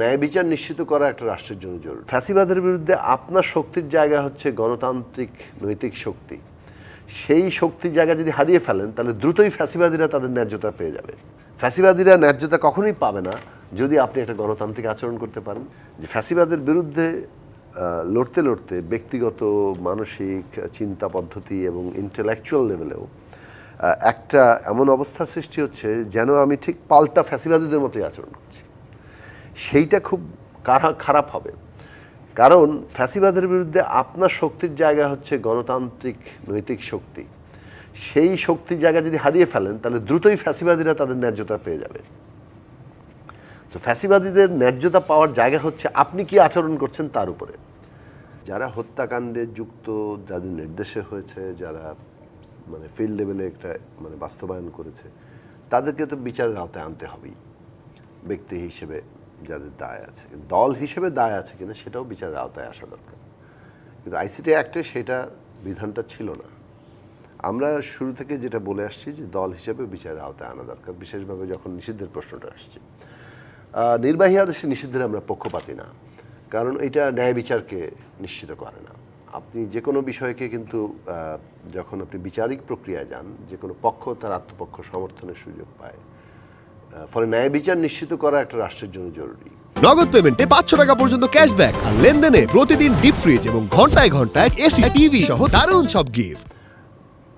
ন্যায় বিচার নিশ্চিত করা একটা রাষ্ট্রের জন্য জরুরি। ফ্যাসিবাদের বিরুদ্ধে আপনার শক্তির জায়গা হচ্ছে গণতান্ত্রিক নৈতিক শক্তি। সেই শক্তির জায়গা যদি হারিয়ে ফেলেন, তাহলে দ্রুতই ফ্যাসিবাদীরা তাদের ন্যায্যতা পেয়ে যাবে। ফ্যাসিবাদীরা ন্যায্যতা কখনোই পাবে না যদি আপনি একটা গণতান্ত্রিক আচরণ করতে পারেন। যে ফ্যাসিবাদের বিরুদ্ধে লড়তে লড়তে ব্যক্তিগত, মানসিক, চিন্তা পদ্ধতি এবং ইন্টেলেকচুয়াল লেভেলেও একটা এমন অবস্থা সৃষ্টি হচ্ছে যেন আমি ঠিক পাল্টা ফ্যাসিবাদীদের মতোই আচরণ করছি। সেইটা খুব খারাপ হবে। কারণ ফ্যাসিবাদের বিরুদ্ধে আপনার শক্তির জায়গা হচ্ছে গণতান্ত্রিক নৈতিক শক্তি। সেই শক্তির জায়গা যদি হারিয়ে ফেলেন, তাহলে দ্রুতই ফ্যাসিবাদীরা তাদের ন্যায্যতা পেয়ে যাবে। তো ফ্যাসিবাদীদের ন্যায্যতা পাওয়ার জায়গা হচ্ছে আপনি কি আচরণ করছেন তার উপরে। যারা হত্যাকাণ্ডে যুক্ত, যাদের নির্দেশে হয়েছে, যারা মানে ফিল্ড লেভেলে একটা মানে বাস্তবায়ন করেছে, তাদেরকে তো বিচারের আওতায় আনতে হবেই। ব্যক্তি হিসেবে যাদের দায় আছে। দল হিসেবে দায় আছে কিনা সেটাও বিচারের আওতায় আসা দরকার। কিন্তু আইসিটি অ্যাক্টে সেটা বিধানটা ছিল না। আমরা শুরু থেকে যেটা বলে আসছি যে দল হিসেবে বিচারের আওতায় আনা দরকার, বিশেষভাবে যখন নিষিদ্ধের প্রশ্নটা আসছে। নির্বাহী আদেশে নিষিদ্ধের আমরা পক্ষপাতি না, কারণ এটা ন্যায় বিচারকে নিশ্চিত করে না। আপনি যে কোনো বিষয়কে কিন্তু যখন আপনি বিচারিক প্রক্রিয়ায় যান, যে কোনো পক্ষ তার আত্মপক্ষ সমর্থনের সুযোগ পায়। ফলে ন্যায় বিচার নিশ্চিত করা একটা রাষ্ট্রের জন্য জরুরি। নগদ পেমেন্টে পাঁচশো টাকা পর্যন্ত ক্যাশব্যাক আর লেনদেনে প্রতিদিন ডিপ ফ্রিজ এবং ঘন্টায় ঘন্টায় এসি টিভি সহ দারুণ সব গিফট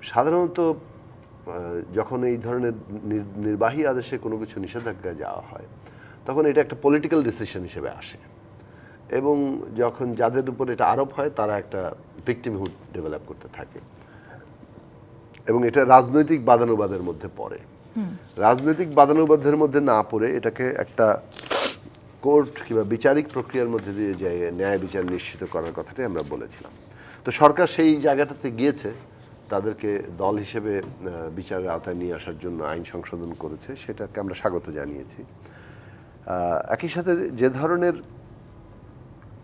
সাধারণত যখন এই ধরনের নির- নির্বাহী আদেশে কোনো কিছু নিষেধাজ্ঞা যাওয়া হয় তখন এটা একটা পলিটিক্যাল ডিসিশন হিসেবে আসে। এবং যখন যাদের উপর এটা আরোপ হয় তারা একটা ভিক্টিমহুড ডেভেলপ করতে থাকে। এবং এটা রাজনৈতিক বাদানুবাদের মধ্যে পড়ে। রাজনৈতিক বাদানুবাদের মধ্যে না পড়ে এটাকে একটা কোর্ট কিংবা বিচারিক প্রক্রিয়ার মধ্যে দিয়ে যায় ন্যায় বিচার নিশ্চিত করার কথাটাই আমরা বলেছিলাম। তো সরকার সেই জায়গাটাতে গিয়েছে, তাদেরকে দল হিসেবে বিচারের আওতায় নিয়ে আসার জন্য আইন সংশোধন করেছে, সেটাকে আমরা স্বাগত জানিয়েছি। একই সাথে যে ধরনের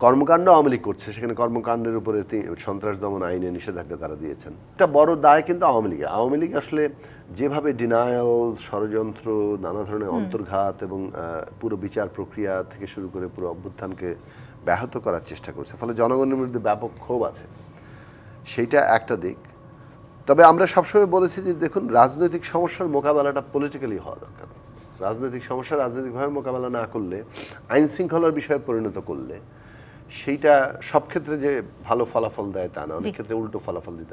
কর্মকাণ্ড আওয়ামী লীগ করছে সেখানে কর্মকাণ্ডের উপরে সন্ত্রাস দমন আইনে নিষেধাজ্ঞা তারা দিয়েছেন। একটা বড় দায় কিন্তু আওয়ামী লীগের। আওয়ামী লীগ আসলে যেভাবে ডিনায়াল ষড়যন্ত্র নানা ধরনের অন্তর্ঘাত এবং পুরো বিচার প্রক্রিয়া থেকে শুরু করে পুরো অভ্যুত্থানকে ব্যাহত করার চেষ্টা করছে ফলে জনগণের মধ্যে ব্যাপক ক্ষোভ আছে। সেইটা একটা দিক। তবে আমরা সবসময় বলেছি যে দেখুন রাজনৈতিক সমস্যার মোকাবেলাটা পলিটিক্যালি হওয়া দরকার। রাজনৈতিক সমস্যা রাজনৈতিকভাবে মোকাবেলা না করলে আইন শৃঙ্খলার বিষয়ে পরিণত করলে সেইটা সব ক্ষেত্রে যে ভালো ফলাফল দেয় তা না অনেক ক্ষেত্রে উল্টো ফলাফল দিতে